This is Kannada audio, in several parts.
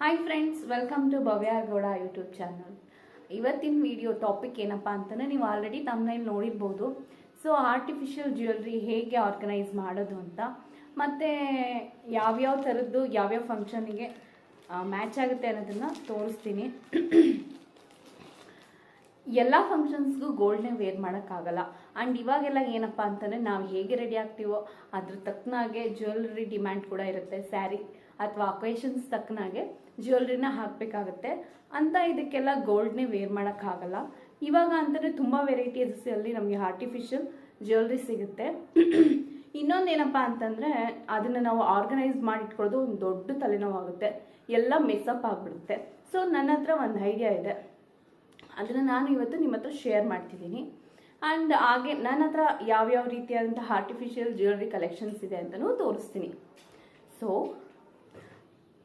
Hi friends welcome to Bhavya Gowda YouTube channel ಇವತ್ತಿನ ವಿಡಿಯೋ ಟಾಪಿಕ್ ಏನಪ್ಪ ಅಂತಂದರೆ ನೀವು ಆಲ್ರೆಡಿ ತಮ್ಮನೇಲಿ ನೋಡಿರ್ಬೋದು. ಸೊ ಆರ್ಟಿಫಿಷಿಯಲ್ ಜ್ಯುವೆಲ್ರಿ ಹೇಗೆ ಆರ್ಗನೈಸ್ ಮಾಡೋದು ಅಂತ. ಮತ್ತು ಯಾವ್ಯಾವ ಥರದ್ದು ಯಾವ್ಯಾವ ಫಂಕ್ಷನಿಗೆ ಮ್ಯಾಚ್ ಆಗುತ್ತೆ ಅನ್ನೋದನ್ನು ತೋರಿಸ್ತೀನಿ. ಎಲ್ಲ ಫಂಕ್ಷನ್ಸ್ಗೂ ಗೋಲ್ಡ್ನೇ ವೇರ್ ಮಾಡೋಕ್ಕಾಗಲ್ಲ. ಆ್ಯಂಡ್ ಇವಾಗೆಲ್ಲ ಏನಪ್ಪ ಅಂತಂದರೆ ನಾವು ಹೇಗೆ ರೆಡಿ ಆಗ್ತೀವೋ, ಅದ್ರ ತಕ್ಕನಾಗೆ ಜ್ಯುವೆಲ್ರಿ ಡಿಮ್ಯಾಂಡ್ ಕೂಡ ಇರುತ್ತೆ. ಸ್ಯಾರಿ ಅಥವಾ ಅಕೇಶನ್ಸ್ ತಕ್ಕನಾಗೆ ಜ್ಯುವೆಲ್ರಿನ ಹಾಕಬೇಕಾಗತ್ತೆ. ಅಂತ ಇದಕ್ಕೆಲ್ಲ ಗೋಲ್ಡ್ನೇ ವೇರ್ ಮಾಡೋಕ್ಕಾಗಲ್ಲ. ಇವಾಗ ಅಂತಂದರೆ ತುಂಬ ವೆರೈಟೀಸಲ್ಲಿ ನಮಗೆ ಆರ್ಟಿಫಿಷಿಯಲ್ ಜ್ಯುವೆಲ್ರಿ ಸಿಗುತ್ತೆ. ಇನ್ನೊಂದೇನಪ್ಪ ಅಂತಂದರೆ ಅದನ್ನು ನಾವು ಆರ್ಗನೈಸ್ ಮಾಡಿಟ್ಕೊಳ್ಳೋದು ಒಂದು ದೊಡ್ಡ ತಲೆನೋವಾಗುತ್ತೆ. ಎಲ್ಲ ಮೆಸ್ಅಪ್ ಆಗಿಬಿಡುತ್ತೆ. ಸೊ ನನ್ನ ಹತ್ರ ಒಂದು ಐಡಿಯಾ ಇದೆ. ಅದನ್ನು ನಾನು ಇವತ್ತು ನಿಮ್ಮ ಹತ್ರ ಶೇರ್ ಮಾಡ್ತಿದ್ದೀನಿ. ಆ್ಯಂಡ್ ಹಾಗೆ ನನ್ನ ಹತ್ರ ಯಾವ್ಯಾವ ರೀತಿಯಾದಂಥ ಆರ್ಟಿಫಿಷಿಯಲ್ ಜ್ಯುವೆಲ್ರಿ ಕಲೆಕ್ಷನ್ಸ್ ಇದೆ ಅಂತಲೂ ತೋರಿಸ್ತೀನಿ. ಸೊ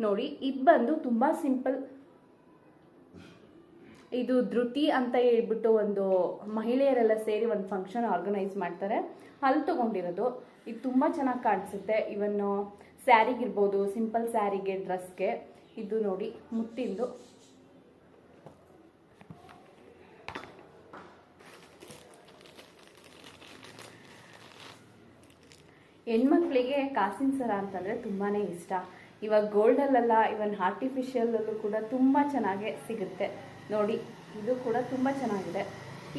ನೋಡಿ, ಇದು ಬಂದು ತುಂಬ ಸಿಂಪಲ್. ಇದು ಧೃತಿ ಅಂತ ಹೇಳ್ಬಿಟ್ಟು ಒಂದು ಮಹಿಳೆಯರೆಲ್ಲ ಸೇರಿ ಒಂದು ಫಂಕ್ಷನ್ ಆರ್ಗನೈಸ್ ಮಾಡ್ತಾರೆ. ಅಲ್ಲಿ ತೊಗೊಂಡಿರೋದು. ಇದು ತುಂಬ ಚೆನ್ನಾಗಿ ಕಾಣಿಸುತ್ತೆ. ಇವನ್ನು ಸ್ಯಾರಿಗಿರ್ಬೋದು ಸಿಂಪಲ್ ಸ್ಯಾರಿಗೆ ಡ್ರೆಸ್ಗೆ ಇದು ನೋಡಿ, ಮುತ್ತಿಂದು. ಹೆಣ್ಮಕ್ಳಿಗೆ ಕಾಸಿನ ಸರ ಅಂತಂದರೆ ತುಂಬಾ ಇಷ್ಟ. ಇವಾಗ ಗೋಲ್ಡಲ್ಲೆಲ್ಲ ಇವನ್ ಆರ್ಟಿಫಿಷಿಯಲಲ್ಲೂ ಕೂಡ ತುಂಬ ಚೆನ್ನಾಗೆ ಸಿಗುತ್ತೆ. ನೋಡಿ, ಇದು ಕೂಡ ತುಂಬ ಚೆನ್ನಾಗಿದೆ.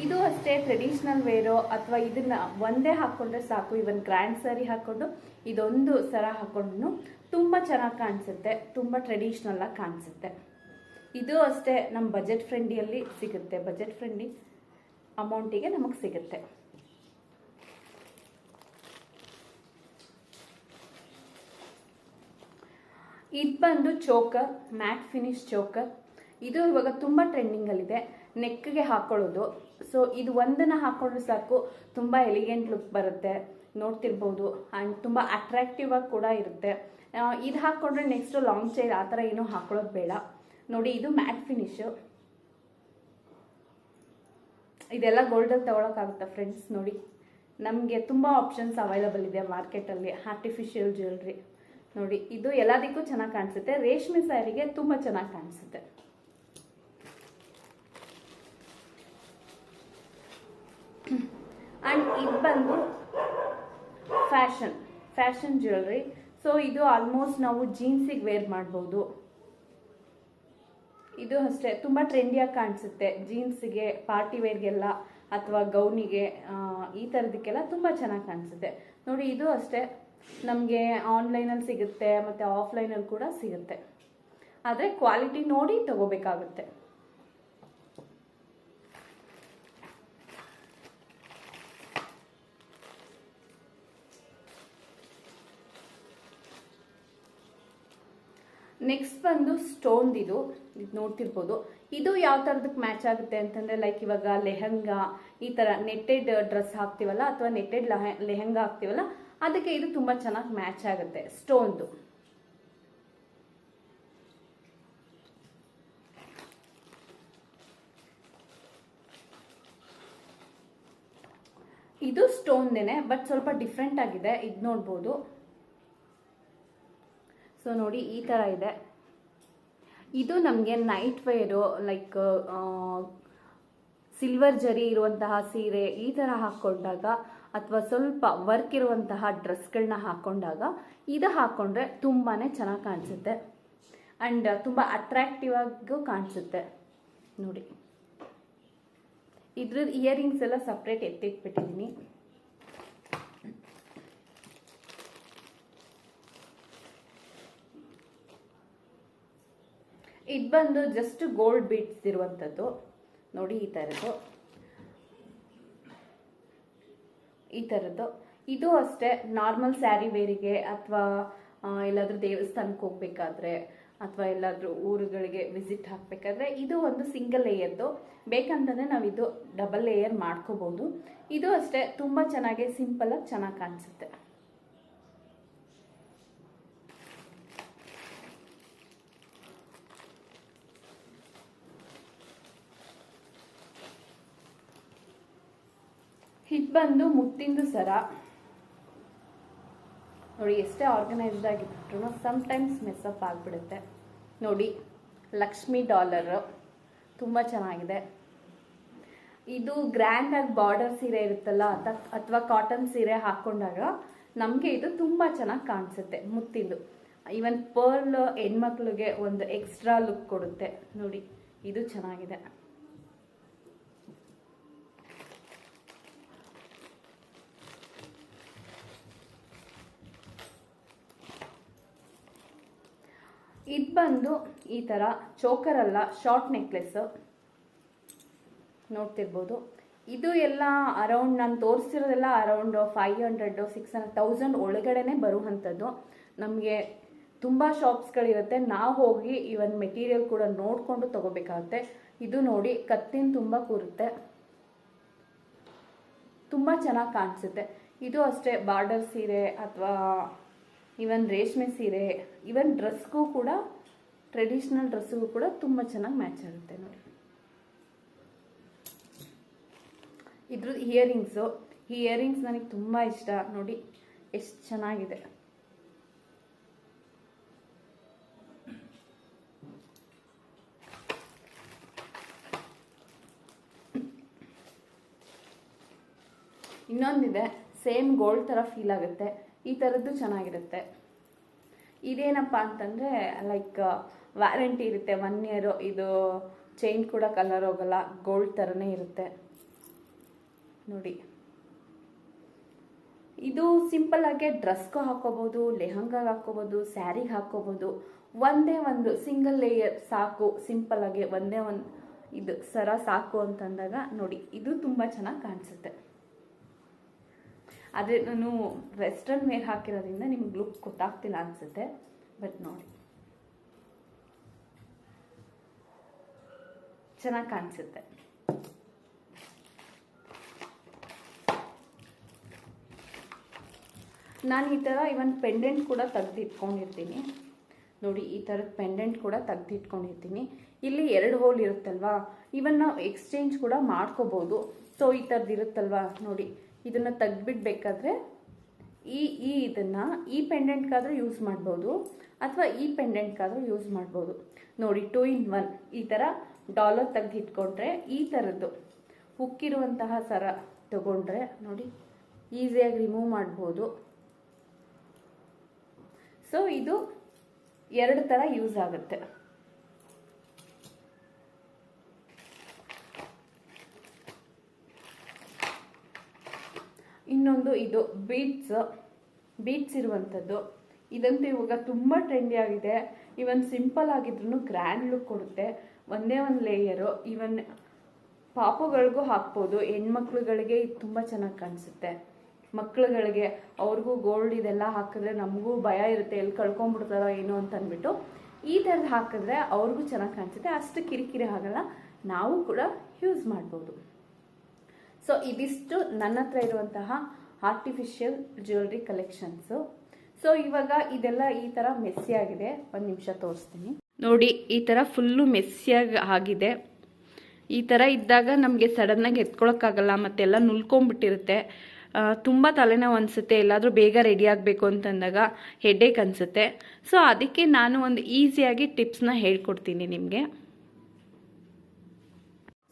ಇದು ಅಷ್ಟೇ ಟ್ರೆಡಿಷ್ನಲ್ ವೇರೋ ಅಥವಾ ಇದನ್ನ ಒಂದೇ ಹಾಕ್ಕೊಂಡ್ರೆ ಸಾಕು ಇವನ್ ಗ್ರ್ಯಾಂಡ್ ಸ್ಯಾರಿ ಹಾಕ್ಕೊಂಡು ಇದೊಂದು ಸರ ಹಾಕ್ಕೊಂಡು ತುಂಬ ಚೆನ್ನಾಗಿ ಕಾಣಿಸುತ್ತೆ, ತುಂಬ ಟ್ರೆಡಿಷ್ನಲ್ಲಾಗಿ ಕಾಣಿಸುತ್ತೆ. ಇದು ಅಷ್ಟೇ ನಮ್ಮ ಬಜೆಟ್ ಫ್ರೆಂಡಿಯಲ್ಲಿ ಸಿಗುತ್ತೆ. ಬಜೆಟ್ ಫ್ರೆಂಡಿ ಅಮೌಂಟಿಗೆ ನಮಗೆ ಸಿಗುತ್ತೆ. ಇದು ಬಂದು ಚೋಕರ್, ಮ್ಯಾಟ್ ಫಿನಿಶ್ ಚೋಕರ್. ಇದು ಇವಾಗ ತುಂಬ ಟ್ರೆಂಡಿಂಗಲ್ಲಿದೆ ನೆಕ್ಗೆ ಹಾಕ್ಕೊಳ್ಳೋದು ಸೊ ಇದು ಒಂದನ್ನು ಹಾಕ್ಕೊಂಡ್ರೆ ಸಾಕು, ತುಂಬ ಎಲಿಗೆಂಟ್ ಲುಕ್ ಬರುತ್ತೆ. ನೋಡ್ತಿರ್ಬೋದು. ಆ್ಯಂಡ್ ತುಂಬ ಅಟ್ರಾಕ್ಟಿವ್ ಆಗಿ ಕೂಡ ಇರುತ್ತೆ. ಇದು ಹಾಕ್ಕೊಂಡ್ರೆ ನೆಕ್ಸ್ಟು ಲಾಂಗ್ ಚೈರ್ ಆ ಥರ ಏನೂ ಹಾಕೊಳ್ಳೋದು ಬೇಡ. ನೋಡಿ, ಇದು ಮ್ಯಾಟ್ ಫಿನಿಶು ಇದೆಲ್ಲ ಗೋಲ್ಡಲ್ಲಿ ತೊಗೊಳಕ್ಕಾಗುತ್ತಾ ಫ್ರೆಂಡ್ಸ್ ನೋಡಿ. ನಮಗೆ ತುಂಬ ಆಪ್ಷನ್ಸ್ ಅವೈಲಬಲ್ ಇದೆ ಮಾರ್ಕೆಟಲ್ಲಿ. ಆರ್ಟಿಫಿಷಿಯಲ್ ಜ್ಯುವೆಲ್ರಿ ನೋಡಿ, ಇದು ಎಲ್ಲದಕ್ಕೂ ಚೆನ್ನಾಗಿ ಕಾಣಿಸುತ್ತೆ. ರೇಷ್ಮೆ ಸ್ಯಾರಿಗೆ ತುಂಬ ಚೆನ್ನಾಗಿ ಕಾಣಿಸುತ್ತೆ. ಆ್ಯಂಡ್ ಇದು ಬಂದು ಫ್ಯಾಷನ್ ಫ್ಯಾಷನ್ ಜ್ಯುವೆಲ್ರಿ ಸೊ ಇದು ಆಲ್ಮೋಸ್ಟ್ ನಾವು ಜೀನ್ಸಿಗೆ ವೇರ್ ಮಾಡ್ಬೋದು. ಇದು ಅಷ್ಟೇ, ತುಂಬ ಟ್ರೆಂಡಿಯಾಗಿ ಕಾಣಿಸುತ್ತೆ. ಜೀನ್ಸ್ಗೆ ಪಾರ್ಟಿ ವೇರ್ಗೆಲ್ಲ ಅಥವಾ ಗೌನಿಗೆ ಈ ಥರದಕ್ಕೆಲ್ಲ ತುಂಬ ಚೆನ್ನಾಗಿ ಕಾಣಿಸುತ್ತೆ. ನೋಡಿ, ಇದು ಅಷ್ಟೇ. ನಮಗೆ ಆನ್ಲೈನಲ್ಲಿ ಸಿಗುತ್ತೆ, ಮತ್ತು ಆಫ್ಲೈನಲ್ಲಿ ಕೂಡ ಸಿಗುತ್ತೆ. ಆದರೆ ಕ್ವಾಲಿಟಿ ನೋಡಿ ತಗೋಬೇಕಾಗುತ್ತೆ. ನೆಕ್ಸ್ಟ್ ಬಂದು ಸ್ಟೋನ್ದು ಇದು. ನೋಡ್ತಿರ್ಬೋದು. ಇದು ಯಾವ ಥರದಕ್ಕೆ ಮ್ಯಾಚ್ ಆಗುತ್ತೆ ಅಂತಂದರೆ ಲೈಕ್ ಇವಾಗ ಲೆಹಂಗಾ, ಈ ಥರ ನೆಟ್ಟೆಡ್ ಡ್ರೆಸ್ ಹಾಕ್ತೀವಲ್ಲ, ಅಥವಾ ನೆಟ್ಟೆಡ್ ಲಹ, ಲೆಹಂಗಾ ಹಾಕ್ತೀವಲ್ಲ ಅದಕ್ಕೆ ಇದು ತುಂಬ ಚೆನ್ನಾಗಿ ಮ್ಯಾಚ್ ಆಗುತ್ತೆ ಸ್ಟೋನ್ದು ಇದು ಸ್ಟೋನ್ದೇನೆ ಬಟ್ ಸ್ವಲ್ಪ ಡಿಫ್ರೆಂಟ್ ಆಗಿದೆ, ಇದು ನೋಡ್ಬೋದು. ಸೊ ನೋಡಿ, ಈ ಥರ ಇದೆ. ಇದು ನಮಗೆ ನೈಟ್ ವೇರು ಲೈಕ್ ಸಿಲ್ವರ್ ಜರಿ ಇರುವಂತಹ ಸೀರೆ ಈ ಥರ ಹಾಕ್ಕೊಂಡಾಗ ಅಥವಾ ಸ್ವಲ್ಪ ವರ್ಕ್ ಇರುವಂತಹ ಡ್ರೆಸ್ಗಳನ್ನ ಹಾಕ್ಕೊಂಡಾಗ ಇದು ಹಾಕ್ಕೊಂಡ್ರೆ ತುಂಬಾ ಚೆನ್ನಾಗಿ ಕಾಣಿಸುತ್ತೆ. ಆ್ಯಂಡ್ ತುಂಬ ಅಟ್ರ್ಯಾಕ್ಟಿವ್ ಆಗಿಯೂ ಕಾಣಿಸುತ್ತೆ. ನೋಡಿ. ಇದ್ರದ್ದು ಇಯರಿಂಗ್ಸ್ ಎಲ್ಲ ಸಪ್ರೇಟ್ ಎತ್ತಿಟ್ಬಿಟ್ಟಿದ್ದೀನಿ ಇದು ಬಂದು ಜಸ್ಟ್ ಗೋಲ್ಡ್ ಬೀಟ್ಸ್ ಇರುವಂಥದ್ದು ನೋಡಿ ಈ ಥರದ್ದು ಈ ಥರದ್ದು ಇದು ಅಷ್ಟೇ ನಾರ್ಮಲ್ ಸ್ಯಾರಿ ವೇರಿಗೆ ಅಥವಾ ಎಲ್ಲಾದರೂ ದೇವಸ್ಥಾನಕ್ಕೆ ಹೋಗ್ಬೇಕಾದ್ರೆ ಅಥವಾ ಎಲ್ಲಾದರೂ ಊರುಗಳಿಗೆ ವಿಸಿಟ್ ಹಾಕಬೇಕಾದ್ರೆ ಇದು ಒಂದು ಸಿಂಗಲ್ ಲೇಯರ್ದು ಬೇಕಂತಂದರೆ ನಾವು ಇದು ಡಬಲ್ ಲೇಯರ್ ಮಾಡ್ಕೋಬೋದು. ಇದು ಅಷ್ಟೇ, ತುಂಬ ಚೆನ್ನಾಗಿ ಸಿಂಪಲಾಗಿ ಚೆನ್ನಾಗಿ ಕಾಣಿಸುತ್ತೆ. ಇದು ಬಂದು ಮುತ್ತಿಂದು ಸರ. ನೋಡಿ, ಎಷ್ಟೇ ಆರ್ಗನೈಸ್ಡ್ ಆಗಿಬಿಟ್ರು ಸಮ್ಟೈಮ್ಸ್ ಮೆಸ್ಅಪ್ ಆಗಿಬಿಡುತ್ತೆ. ನೋಡಿ, ಲಕ್ಷ್ಮಿ ಡಾಲರ್. ತುಂಬ ಚೆನ್ನಾಗಿದೆ. ಇದು ಗ್ರ್ಯಾಂಡ್ ಆಗಿ ಬಾರ್ಡರ್ ಸೀರೆ ಇರುತ್ತಲ್ಲ ಅಥವಾ ಕಾಟನ್ ಸೀರೆ ಹಾಕೊಂಡಾಗ ನಮಗೆ ಇದು ತುಂಬ ಚೆನ್ನಾಗಿ ಕಾಣಿಸುತ್ತೆ ಮುತ್ತಿಂದು ಈವನ್ ಪರ್ಲ್ ಹೆಣ್ಮಕ್ಳಿಗೆ ಒಂದು ಎಕ್ಸ್ಟ್ರಾ ಲುಕ್ ಕೊಡುತ್ತೆ. ನೋಡಿ, ಇದು ಚೆನ್ನಾಗಿದೆ. ಇದು ಬಂದು ಈ ಥರ ಚೋಕರ್ ಅಲ್ಲ ಶಾರ್ಟ್ ನೆಕ್ಲೆಸ್ ನೋಡ್ತಿರ್ಬೋದು. ಇದು ಎಲ್ಲ ಅರೌಂಡ್ ನಾನು ತೋರಿಸಿರೋದೆಲ್ಲ around five hundred six hundred thousand ಒಳಗಡೆನೆ ಬರುವಂಥದ್ದು. ನಮಗೆ ತುಂಬ ಶಾಪ್ಸ್ಗಳಿರುತ್ತೆ ನಾವು ಹೋಗಿ ಇವನ್ ಮೆಟೀರಿಯಲ್ ಕೂಡ ನೋಡಿಕೊಂಡು ತಗೋಬೇಕಾಗುತ್ತೆ. ಇದು ನೋಡಿ ಕತ್ತಿನ ತುಂಬ ಕೂರುತ್ತೆ. ತುಂಬ ಚೆನ್ನಾಗಿ ಕಾಣಿಸುತ್ತೆ. ಇದು ಅಷ್ಟೇ ಬಾರ್ಡರ್ ಸೀರೆ ಅಥವಾ ಇವನ್ ರೇಷ್ಮೆ ಸೀರೆ ಇವನ್ ಡ್ರೆಸ್ಗೂ ಕೂಡ ಟ್ರೆಡಿಷ್ನಲ್ ಡ್ರೆಸ್ಗೂ ಕೂಡ ತುಂಬ ಚೆನ್ನಾಗಿ ಮ್ಯಾಚ್ ಆಗುತ್ತೆ ನೋಡಿ. ಇದ್ರದ್ದು ಇಯರಿಂಗ್ಸು ಈ ಇಯರಿಂಗ್ಸ್ ನನಗೆ ತುಂಬ ಇಷ್ಟ. ನೋಡಿ, ಎಷ್ಟು ಚೆನ್ನಾಗಿದೆ. ಇನ್ನೊಂದಿದೆ ಸೇಮ್ ಗೋಲ್ಡ್ ಥರ ಫೀಲ್ ಆಗುತ್ತೆ. ಈ ಥರದ್ದು ಚೆನ್ನಾಗಿರುತ್ತೆ. ಇದೇನಪ್ಪ ಅಂತಂದರೆ ಲೈಕ್ ವ್ಯಾರಂಟಿ ಇರುತ್ತೆ. ಒನ್ ಇಯರು ಇದು ಚೈನ್ ಕೂಡ ಕಲರ್ ಹೋಗಲ್ಲ. ಗೋಲ್ಡ್ ಥರನೇ ಇರುತ್ತೆ. ನೋಡಿ. ಇದು ಸಿಂಪಲ್ ಆಗಿ ಡ್ರೆಸ್ಗೂ ಹಾಕೋಬೋದು, ಲೆಹಂಗಾಗೆ ಹಾಕೋಬೋದು ಸ್ಯಾರಿಗೆ ಹಾಕೋಬೋದು. ಒಂದೇ ಒಂದು ಸಿಂಗಲ್ ಲೇಯರ್ ಸಾಕು. ಸಿಂಪಲ್ ಆಗಿ ಒಂದೇ ಒಂದು ಇದು ಸರ ಸಾಕು ಅಂತಂದಾಗ ನೋಡಿ, ಇದು ತುಂಬ ಚೆನ್ನಾಗಿ ಕಾಣಿಸುತ್ತೆ. ಆದರೆ ನಾನು ವೆಸ್ಟರ್ನ್ ವೇರ್ ಹಾಕಿರೋದ್ರಿಂದ ನಿಮ್ಗೆ ಲುಕ್ ಗೊತ್ತಾಗ್ತಿಲ್ಲ ಅನಿಸುತ್ತೆ ಬಟ್ ನೋಡಿ. ಚೆನ್ನಾಗಿ ಕಾಣಿಸುತ್ತೆ. ನಾನು ಈ ಥರ ಇವನ್ ಪೆಂಡೆಂಟ್ ಕೂಡ ತೆಗೆದಿಟ್ಕೊಂಡಿರ್ತೀನಿ. ನೋಡಿ, ಈ ಥರದ ಪೆಂಡೆಂಟ್ ಕೂಡ ತೆಗೆದಿಟ್ಕೊಂಡಿರ್ತೀನಿ. ಇಲ್ಲಿ ಎರಡು ಹೋಲ್ ಇರುತ್ತಲ್ವಾ? ಇವನ್ ನಾವು ಎಕ್ಸ್ಚೇಂಜ್ ಕೂಡ ಮಾಡ್ಕೋಬೋದು. ಸೊ ಈ ಥರದ್ದು ಇರುತ್ತಲ್ವಾ? ನೋಡಿ ಇದನ್ನು ತೆಗ್ದುಬಿಡ್ಬೇಕಾದ್ರೆ ಈ ಈ ಇದನ್ನು, ಈ ಪೆಂಡೆಂಟ್ಗಾದರೂ ಯೂಸ್ ಮಾಡ್ಬೋದು, ಅಥವಾ ಈ ಪೆಂಡೆಂಟ್ಗಾದರೂ ಯೂಸ್ ಮಾಡ್ಬೋದು. ನೋಡಿ ಟೂ ಇನ್ ಒನ್ ಈ ಥರ ಡಾಲರ್ ತೆಗೆದಿಟ್ಕೊಂಡ್ರೆ ಈ ಥರದ್ದು ಉಕ್ಕಿರುವಂತಹ ಸರ ತಗೊಂಡ್ರೆ, ನೋಡಿ, ಈಸಿಯಾಗಿ ರಿಮೂವ್ ಮಾಡ್ಬೋದು. ಸೊ ಇದು ಎರಡು ಥರ ಯೂಸ್ ಆಗುತ್ತೆ. ಇನ್ನೊಂದು ಇದು ಬೀಟ್ಸ್ ಬೀಟ್ಸ್ ಇರುವಂಥದ್ದು. ಇದಂತೂ ಇವಾಗ ತುಂಬ ಟ್ರೆಂಡಿ ಆಗಿದೆ. ಇವನ್ ಸಿಂಪಲ್ ಆಗಿದ್ರು ಗ್ರ್ಯಾಂಡ್ ಲುಕ್ ಕೊಡುತ್ತೆ. ಒಂದೇ ಒಂದು ಲೇಯರು ಇವನ್ ಪಾಪುಗಳಿಗೂ ಹಾಕ್ಬೋದು. ಹೆಣ್ಮಕ್ಳುಗಳಿಗೆ ಇದು ತುಂಬ ಚೆನ್ನಾಗಿ ಕಾಣಿಸುತ್ತೆ. ಮಕ್ಳುಗಳಿಗೆ, ಅವ್ರಿಗೂ ಗೋಲ್ಡ್ ಇದೆಲ್ಲ ಹಾಕಿದ್ರೆ ನಮಗೂ ಭಯ ಇರುತ್ತೆ, ಎಲ್ಲಿ ಕಳ್ಕೊಂಡ್ಬಿಡ್ತಾರೋ ಏನೋ ಅಂತ ಅಂದ್ಬಿಟ್ಟು. ಈ ಥರದ್ದು ಹಾಕಿದ್ರೆ ಅವ್ರಿಗೂ ಚೆನ್ನಾಗಿ ಕಾಣಿಸುತ್ತೆ. ಅಷ್ಟು ಕಿರಿಕಿರಿ ಆಗಲ್ಲ. ನಾವು ಕೂಡ ಯೂಸ್ ಮಾಡ್ಬೋದು. ಸೊ ಇದಿಷ್ಟು ನನ್ನ ಹತ್ರ ಇರುವಂತಹ ಆರ್ಟಿಫಿಷಿಯಲ್ ಜ್ಯುವೆಲ್ರಿ ಕಲೆಕ್ಷನ್ಸು ಸೊ ಇವಾಗ ಇದೆಲ್ಲ ಈ ಥರ ಮೆಸ್ಸಿ ಆಗಿದೆ. ಒಂದು ನಿಮಿಷ ತೋರಿಸ್ತೀನಿ. ನೋಡಿ, ಈ ಥರ ಫುಲ್ಲು ಮೆಸ್ಸಿಯಾಗಿ ಆಗಿದೆ. ಈ ಥರ ಇದ್ದಾಗ ನಮಗೆ ಸಡನ್ನಾಗಿ ಎತ್ಕೊಳಕ್ಕಾಗಲ್ಲ, ಮತ್ತೆಲ್ಲ ನುಲ್ಕೊಂಡ್ಬಿಟ್ಟಿರುತ್ತೆ. ತುಂಬ ತಲೆನೋವು ಅನಿಸುತ್ತೆ. ಎಲ್ಲಾದರೂ ಬೇಗ ರೆಡಿ ಆಗಬೇಕು ಅಂತಂದಾಗ ಹೆಡ್ಡೇಕ್ ಅನಿಸುತ್ತೆ. ಸೊ ಅದಕ್ಕೆ ನಾನು ಒಂದು ಈಸಿಯಾಗಿ ಟಿಪ್ಸ್ನ ಹೇಳ್ಕೊಡ್ತೀನಿ ನಿಮಗೆ.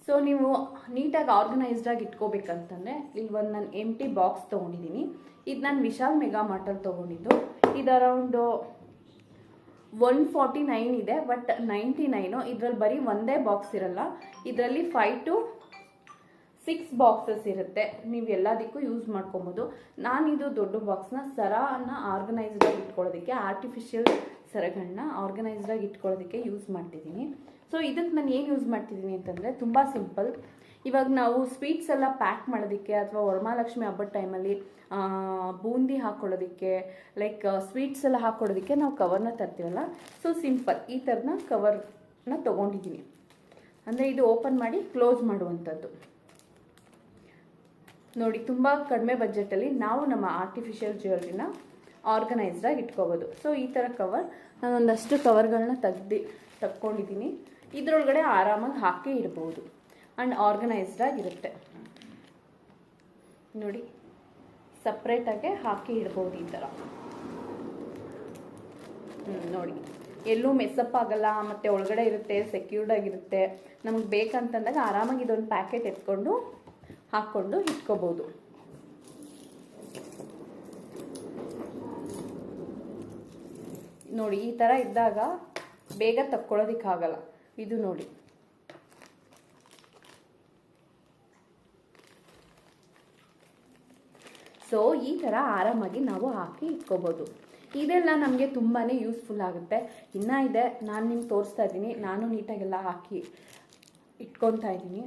ಸೊ ನೀವು ನೀಟಾಗಿ ಆರ್ಗನೈಸ್ಡಾಗಿ ಇಟ್ಕೋಬೇಕಂತಂದರೆ, ಇಲ್ಲಿ ಒಂದು ನಾನು ಎಂ ಟಿ ಬಾಕ್ಸ್ ತೊಗೊಂಡಿದ್ದೀನಿ ಇದು ನಾನು ವಿಶಾಲ್ ಮೆಗಾ ಮಾರ್ಟಲ್ಲಿ ತೊಗೊಂಡಿದ್ದು. ಇದು ಅರೌಂಡು ಒನ್ ಫಾರ್ಟಿ ನೈನ್ ಇದೆ ಬಟ್ ನೈಂಟಿ ನೈನು ಇದರಲ್ಲಿ ಬರೀ ಒಂದೇ ಬಾಕ್ಸ್ ಇರಲ್ಲ. ಇದರಲ್ಲಿ ಫೈವ್ ಟು ಸಿಕ್ಸ್ ಬಾಕ್ಸಸ್ ಇರುತ್ತೆ. ನೀವು ಎಲ್ಲದಕ್ಕೂ ಯೂಸ್ ಮಾಡ್ಕೊಬೋದು. ನಾನಿದು ದೊಡ್ಡ ಬಾಕ್ಸ್ನ ಸರನ ಆರ್ಗನೈಸ್ಡ್ ಆಗಿ ಇಟ್ಕೊಳ್ಳೋದಕ್ಕೆ ಆರ್ಟಿಫಿಷಿಯಲ್ ಸರಗಳನ್ನ ಆರ್ಗನೈಸ್ಡಾಗಿ ಇಟ್ಕೊಳ್ಳೋದಕ್ಕೆ ಯೂಸ್ ಮಾಡ್ತಿದ್ದೀನಿ ಸೊ ಇದಕ್ಕೆ ನಾನು ಏನು ಯೂಸ್ ಮಾಡ್ತಿದ್ದೀನಿ ಅಂತಂದರೆ ತುಂಬ ಸಿಂಪಲ್ ಇವಾಗ ನಾವು ಸ್ವೀಟ್ಸ್ ಎಲ್ಲ ಪ್ಯಾಕ್ ಮಾಡೋದಕ್ಕೆ ಅಥವಾ ವರಮಹಾಲಕ್ಷ್ಮಿ ಹಬ್ಬದ ಟೈಮಲ್ಲಿ ಬೂಂದಿ ಹಾಕ್ಕೊಳ್ಳೋದಕ್ಕೆ ಲೈಕ್ ಸ್ವೀಟ್ಸ್ ಎಲ್ಲ ಹಾಕ್ಕೊಳ್ಳೋದಕ್ಕೆ ನಾವು ಕವರ್ನ ತರ್ತೀವಲ್ಲ? ಸೊ ಸಿಂಪಲ್ ಈ ಥರನ ಕವರ್ನ ತೊಗೊಂಡಿದ್ದೀನಿ ಅಂದರೆ ಇದು ಓಪನ್ ಮಾಡಿ ಕ್ಲೋಸ್ ಮಾಡುವಂಥದ್ದು. ನೋಡಿ, ತುಂಬ ಕಡಿಮೆ ಬಜೆಟಲ್ಲಿ ನಾವು ನಮ್ಮ ಆರ್ಟಿಫಿಷಿಯಲ್ ಜ್ಯುವೆಲ್ರಿನ ಆರ್ಗನೈಸ್ಡಾಗಿ ಇಟ್ಕೋಬೋದು. ಸೊ ಈ ಥರ ಕವರ್ ನಾನು ಒಂದಷ್ಟು ಕವರ್ಗಳನ್ನ ತೆಗ್ದು ತಕ್ಕೊಂಡಿದ್ದೀನಿ ಇದರೊಳಗಡೆ ಆರಾಮಾಗಿ ಹಾಕಿ ಇಡ್ಬೋದು. ಆ್ಯಂಡ್ ಆರ್ಗನೈಸ್ಡಾಗಿರುತ್ತೆ ನೋಡಿ ಸಪ್ರೇಟಾಗೆ ಹಾಕಿ ಇಡ್ಬೋದು ಈ ಥರ. ಹ್ಞೂ ನೋಡಿ. ಎಲ್ಲೂ ಮೆಸ್ಸಪ್ ಆಗಲ್ಲ, ಮತ್ತು ಒಳಗಡೆ ಇರುತ್ತೆ ಸೆಕ್ಯೂರ್ಡ್ ಆಗಿರುತ್ತೆ ನಮ್ಗೆ ಬೇಕಂತಂದಾಗ ಆರಾಮಾಗಿ ಇದೊಂದು ಪ್ಯಾಕೆಟ್ ಎತ್ಕೊಂಡು ಹಾಕ್ಕೊಂಡು ಇಟ್ಕೋಬೋದು. ನೋಡಿ, ಈ ಥರ ಇದ್ದಾಗ ಬೇಗ ತಕ್ಕೊಳ್ಳೋದಕ್ಕಾಗಲ್ಲ ಇದು ನೋಡಿ. ಸೊ ಈ ಥರ ಆರಾಮಾಗಿ ನಾವು ಹಾಕಿ ಇಟ್ಕೋಬೋದು. ಇದೆಲ್ಲ ನಮಗೆ ತುಂಬಾ ಯೂಸ್ಫುಲ್ ಆಗುತ್ತೆ. ಇನ್ನೂ ಇದೆ, ನಾನು ನಿಮ್ಗೆ ತೋರಿಸ್ತಾ ಇದ್ದೀನಿ. ನಾನು ನೀಟಾಗೆಲ್ಲ ಹಾಕಿ ಇಟ್ಕೊತಾ ಇದ್ದೀನಿ.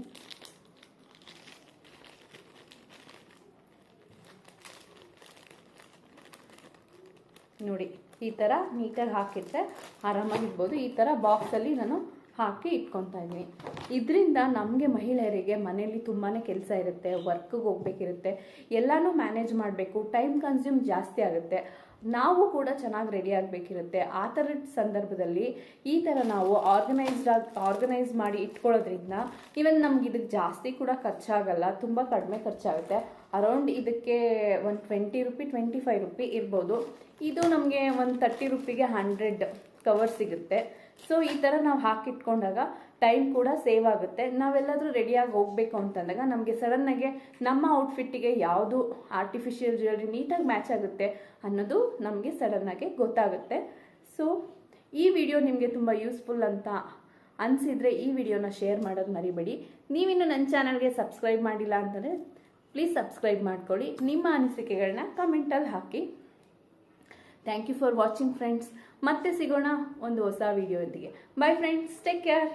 ನೋಡಿ, ಈ ಥರ ನೀಟಾಗಿ ಹಾಕಿಟ್ರೆ ಆರಾಮಾಗಿರ್ಬೋದು ಈ ಥರ ಬಾಕ್ಸಲ್ಲಿ ನಾನು ಹಾಕಿ ಇಟ್ಕೊತಾ ಇದ್ದೀನಿ ಇದರಿಂದ ನಮಗೆ ಮಹಿಳೆಯರಿಗೆ ಮನೆಯಲ್ಲಿ ತುಂಬಾ ಕೆಲಸ ಇರುತ್ತೆ ವರ್ಕ್ಗೆ ಹೋಗ್ಬೇಕಿರುತ್ತೆ, ಎಲ್ಲನೂ ಮ್ಯಾನೇಜ್ ಮಾಡಬೇಕು ಟೈಮ್ ಕನ್ಸ್ಯೂಮ್ ಜಾಸ್ತಿ ಆಗುತ್ತೆ. ನಾವು ಕೂಡ ಚೆನ್ನಾಗಿ ರೆಡಿ ಆಗಬೇಕಿರುತ್ತೆ. ಆ ಥರದ ಸಂದರ್ಭದಲ್ಲಿ ಈ ಥರ ನಾವು ಆರ್ಗನೈಸ್ಡ್ ಆಗಿ ಆರ್ಗನೈಸ್ ಮಾಡಿ ಇಟ್ಕೊಳ್ಳೋದ್ರಿಂದ ಈವನ್ ನಮ್ಗೆ ಇದಕ್ಕೆ ಜಾಸ್ತಿ ಕೂಡ ಖರ್ಚಾಗಲ್ಲ, ತುಂಬ ಕಡಿಮೆ ಖರ್ಚಾಗುತ್ತೆ. ಅರೌಂಡ್ ಇದಕ್ಕೆ ಒಂದು twenty rupee twenty five rupee ಇರ್ಬೋದು. ಇದು ನಮಗೆ ಒಂದು ತರ್ಟಿ ರುಪಿಗೆ ಹಂಡ್ರೆಡ್ ಕವರ್ ಸಿಗುತ್ತೆ. ಸೊ ಈ ಥರ ನಾವು ಹಾಕಿಟ್ಕೊಂಡಾಗ ಟೈಮ್ ಕೂಡ ಸೇವ್ ಆಗುತ್ತೆ. ನಾವೆಲ್ಲಾದರೂ ರೆಡಿಯಾಗಿ ಹೋಗಬೇಕು ಅಂತಂದಾಗ ನಮಗೆ ಸಡನ್ನಾಗೆ ನಮ್ಮ ಔಟ್ಫಿಟ್ಟಿಗೆ ಯಾವುದು ಆರ್ಟಿಫಿಷಿಯಲ್ ಜ್ಯುವೆಲ್ರಿ ನೀಟಾಗಿ ಮ್ಯಾಚ್ ಆಗುತ್ತೆ ಅನ್ನೋದು ನಮಗೆ ಸಡನ್ನಾಗಿ ಗೊತ್ತಾಗುತ್ತೆ. ಸೊ ಈ ವಿಡಿಯೋ ನಿಮಗೆ ತುಂಬ ಯೂಸ್ಫುಲ್ ಅಂತ ಅನಿಸಿದರೆ ಈ ವಿಡಿಯೋನ ಶೇರ್ ಮಾಡೋದು ಮರಿಬೇಡಿ. ನೀವಿನ್ನು ನನ್ನ ಚಾನಲ್ಗೆ ಸಬ್ಸ್ಕ್ರೈಬ್ ಮಾಡಿಲ್ಲ ಅಂತಂದರೆ ಪ್ಲೀಸ್ ಸಬ್ಸ್ಕ್ರೈಬ್ ಮಾಡ್ಕೊಳ್ಳಿ. ನಿಮ್ಮ ಅನಿಸಿಕೆಗಳನ್ನ ಕಮೆಂಟಲ್ಲಿ ಹಾಕಿ. Thank you for watching friends ಮತ್ತೆ ಸಿಗೋಣ ಒಂದು ಹೊಸ ವಿಡಿಯೋದೊಂದಿಗೆ ಬೈ ಫ್ರೆಂಡ್ಸ್ ಟೇಕ್ ಕೇರ್